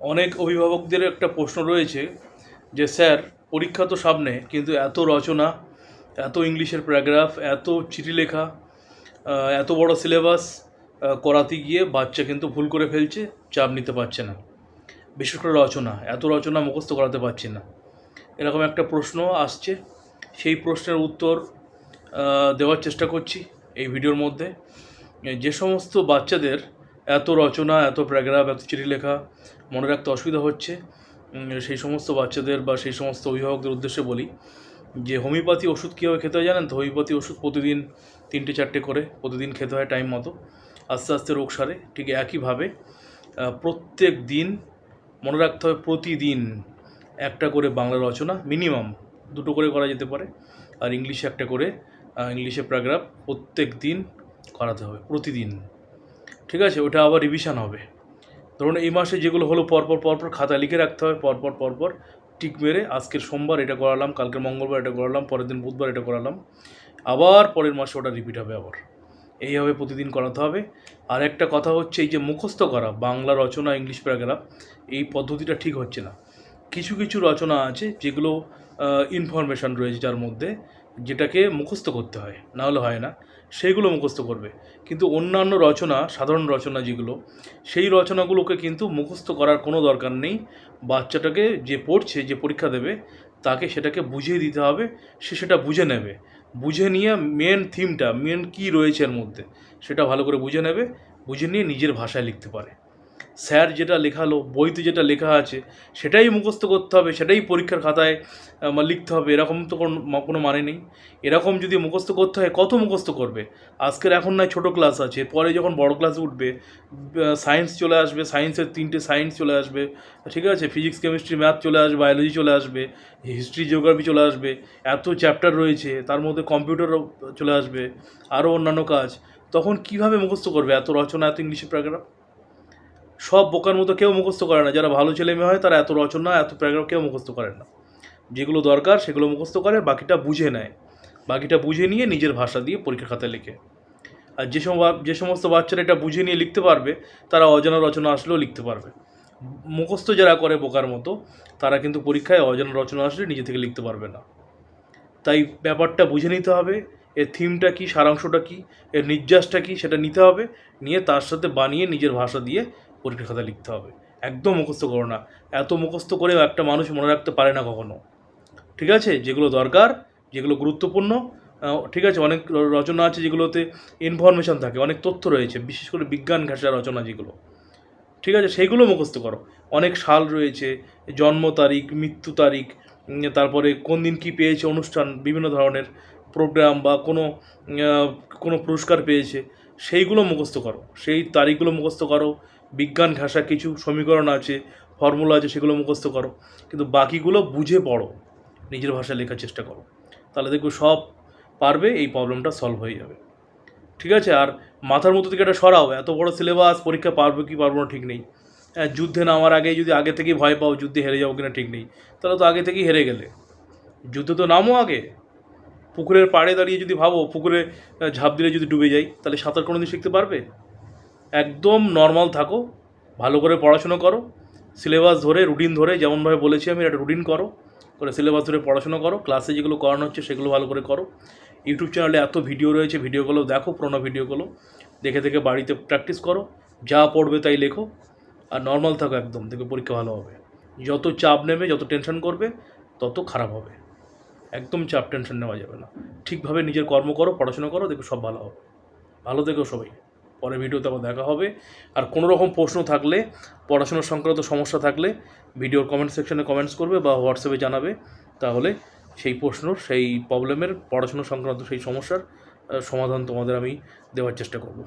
অনেক অভিভাবকদের একটা প্রশ্ন রয়েছে যে, স্যার, পরীক্ষা তো সামনে, কিন্তু এত রচনা, এত ইংলিশের প্যারাগ্রাফ, এত চিঠি লেখা এত বড় সিলেবাস করাতে গিয়ে বাচ্চা কিন্তু ভুল করে ফেলছে, চাপ নিতে পারছে না। বিশেষ করে রচনা, এত রচনা মুখস্থ করাতে পারছে না। এরকম একটা প্রশ্ন আসছে। সেই প্রশ্নের উত্তর দেওয়ার চেষ্টা করছি এই ভিডিওর মধ্যে। যে সমস্ত বাচ্চাদের এত রচনা, এত প্যারাগ্রাফ এত চিঠি লেখা, মনে রাখতে অসুবিধা হচ্ছে। সেই সমস্ত বাচ্চাদের বা সেই সমস্ত অভিভাবকদের উদ্দেশ্যে বলি যে, হোমিওপ্যাথি ওষুধ কীভাবে খেতে হয় জানেন তো? হোমিওপ্যাথি ওষুধ প্রতিদিন তিনটে চারটে করে প্রতিদিন খেতে হয় টাইম মতো। আস্তে আস্তে রোগ সারে, ঠিক একইভাবে প্রত্যেক দিন মনে রাখতে হবে প্রতিদিন একটা করে বাংলা রচনা মিনিমাম দুটো করে করা যেতে পারে। আর ইংলিশে একটা করে ইংলিশে প্যারাগ্রাফ প্রত্যেক দিন করাতে হবে, প্রতিদিন। ঠিক আছে, ওটা আবার রিভিশন হবে। ধরুন এই মাসে যেগুলো হলো পরপর পরপর খাতা লিখে রাখতে হবে পরপর পরপর টিক মেরে আজকের সোমবার এটা করালাম, কালকের মঙ্গলবার এটা করালাম, পরের দিন বুধবার এটা করালাম। আবার পরের মাসে ওটা রিপিট হবে আবার। এইভাবে প্রতিদিন করাতে হবে। আর একটা কথা হচ্ছে এই যে মুখস্থ করা, বাংলা রচনা ইংলিশ প্যারাগ্রাফ এই পদ্ধতিটা ঠিক হচ্ছে না। কিছু কিছু রচনা আছে যেগুলো ইনফরমেশান রয়েছে যার মধ্যে যেটাকে মুখস্থ করতে হয় না হলে হয় না, সেইগুলো মুখস্থ করবে। কিন্তু অন্যান্য রচনা, সাধারণ রচনা যেগুলো, সেই রচনাগুলোকে কিন্তু মুখস্থ করার কোনো দরকার নেই। বাচ্চাটাকে যে পড়ছে, যে পরীক্ষা দেবে, তাকে সেটাকে বুঝিয়ে দিতে হবে, সে সেটা বুঝে নেবে। বুঝে নিয়ে মেন থিমটা মেন কী রয়েছে এর মধ্যে, সেটা ভালো করে বুঝে নেবে, বুঝে নিয়ে নিজের ভাষায় লিখতে পারে। স্যার যেটা লেখালো, বইতে যেটা লেখা আছে, সেটাই মুখস্থ করতে হবে, সেটাই পরীক্ষার খাতায় লিখতে হবে, এরকম তো কোনো কোনো মানে নেই। এরকম যদি মুখস্থ করতে হয়, কত মুখস্থ করবে? আজকের এখন নয়, ছোটো ক্লাস আছে পরে যখন বড় ক্লাস উঠবে সায়েন্স চলে আসবে, সায়েন্সের তিনটে সায়েন্স চলে আসবে, ঠিক আছে, ফিজিক্স, কেমিস্ট্রি, ম্যাথ চলে আসবে, বায়োলজি চলে আসবে, হিস্ট্রি, জিওগ্রাফি চলে আসবে, এত চ্যাপ্টার রয়েছে, তার মধ্যে কম্পিউটারও চলে আসবে, আরও অন্যান্য কাজ, তখন কীভাবে মুখস্থ করবে এত রচনা, এত ইংলিশে প্যারাগ্রাফ? সব বোকার মতো কেউ মুখস্থ করে না। যারা ভালো ছেলে মেয়ে হয়, তারা এত রচনা, এত প্যারাগ্রাফ কেউ মুখস্থ করে না। যেগুলো দরকার, সেগুলো মুখস্থ করে, বাকিটা বুঝে নেয়। বাকিটা বুঝে নিয়ে নিজের ভাষা দিয়ে পরীক্ষা খাতায় লেখে। আর যে সব যে সমস্ত বাচ্চারা এটা বুঝে নিয়ে লিখতে পারবে, তারা অজানা রচনা আসলেও লিখতে পারবে। মুখস্থ যারা করে বোকার মতো, তারা কিন্তু পরীক্ষায় অজানা রচনা আসলে নিজে থেকে লিখতে পারবে না। তাই ব্যাপারটা বুঝে নিতে হবে, এর থিমটা কী, সারাংশটা কী, এর নির্যাসটা কী, সেটা নিতে হবে, নিয়ে তার সাথে বানিয়ে নিজের ভাষা দিয়ে পরীক্ষা খাতা লিখতে হবে। একদম মুখস্থ করো না। এত মুখস্থ করেও একটা মানুষ মনে রাখতে পারে না কখনো। ঠিক আছে? যেগুলো দরকার, যেগুলো গুরুত্বপূর্ণ ঠিক আছে? অনেক রচনা আছে যেগুলোতে ইনফরমেশন থাকে, অনেক তথ্য রয়েছে, বিশেষ করে বিজ্ঞান ঘাসা রচনা যেগুলো। ঠিক আছে? সেইগুলো মুখস্থ করো। অনেক সাল রয়েছে, জন্ম তারিখ, মৃত্যু তারিখ তারপরে কোন দিন কী পেয়েছে অনুষ্ঠান, বিভিন্ন ধরনের প্রোগ্রাম বা কোনো কোনো পুরস্কার পেয়েছে। সেইগুলো মুখস্থ করো। সেই তারিখগুলো মুখস্থ করো। বিজ্ঞান ঘাসা কিছু সমীকরণ আছে ফর্মুলা আছে সেগুলো মুখস্থ করো। কিন্তু বাকিগুলো বুঝে পড়ো। নিজের ভাষায় লেখার চেষ্টা করো। তাহলে দেখবে সব পারবে এই প্রবলেমটা সলভ হয়ে যাবে। ঠিক আছে? আর মাথার মতো থেকে এটা সরাও। এত বড় সিলেবাস পরীক্ষা পারবে কি পারব না ঠিক নেই। হ্যাঁ, যুদ্ধে নামার আগে যদি আগে থেকেই ভয় পাও যুদ্ধে হেরে যাব কিনা ঠিক নেই। তাহলে তো আগে থেকেই হেরে গেলে। যুদ্ধে তো নামো আগে। পুকুরের পাড়ে দাঁড়িয়ে যদি ভাবো, পুকুরে ঝাঁপ দিলে যদি ডুবে যাই, তাহলে সাঁতার কোনোদিন শিখতে পারবে? একদম নর্মাল থাকো, ভালো করে পড়াশুনো করো সিলেবাস ধরে রুটিন ধরে, যেমনভাবে বলেছি আমি, একটা রুটিন করো, করে সিলেবাস ধরে পড়াশোনা করো ক্লাসে যেগুলো করানো হচ্ছে, সেগুলো ভালো করে করো। ইউটিউব চ্যানেলে এত ভিডিও রয়েছে ভিডিওগুলো দেখো, পুরোনো ভিডিওগুলো দেখে দেখে বাড়িতে প্র্যাকটিস করো, যা পড়বে তাই লেখো, আর নর্মাল থাকো একদম, দেখবে পরীক্ষা ভালো হবে। যত চাপ নেবে, যত টেনশন করবে, তত খারাপ হবে। একদম চাপ টেনশন নেওয়া যাবে না। ঠিকভাবে নিজের কর্ম করো, পড়াশোনা করো, দেখবে সব ভালো হবে। ভালো থেকো সবাই। পরের ভিডিওতে আবার দেখা হবে। আর কোনো রকম প্রশ্ন থাকলে পড়াশোনার সংক্রান্ত সমস্যা থাকলে, ভিডিওর কমেন্ট সেকশনে কমেন্টস করবে বা হোয়াটসঅ্যাপে জানাবে। তাহলে সেই প্রশ্নর সেই প্রবলেমের পড়াশোনা সংক্রান্ত সেই সমস্যার সমাধান তোমাদের আমি দেওয়ার চেষ্টা করব।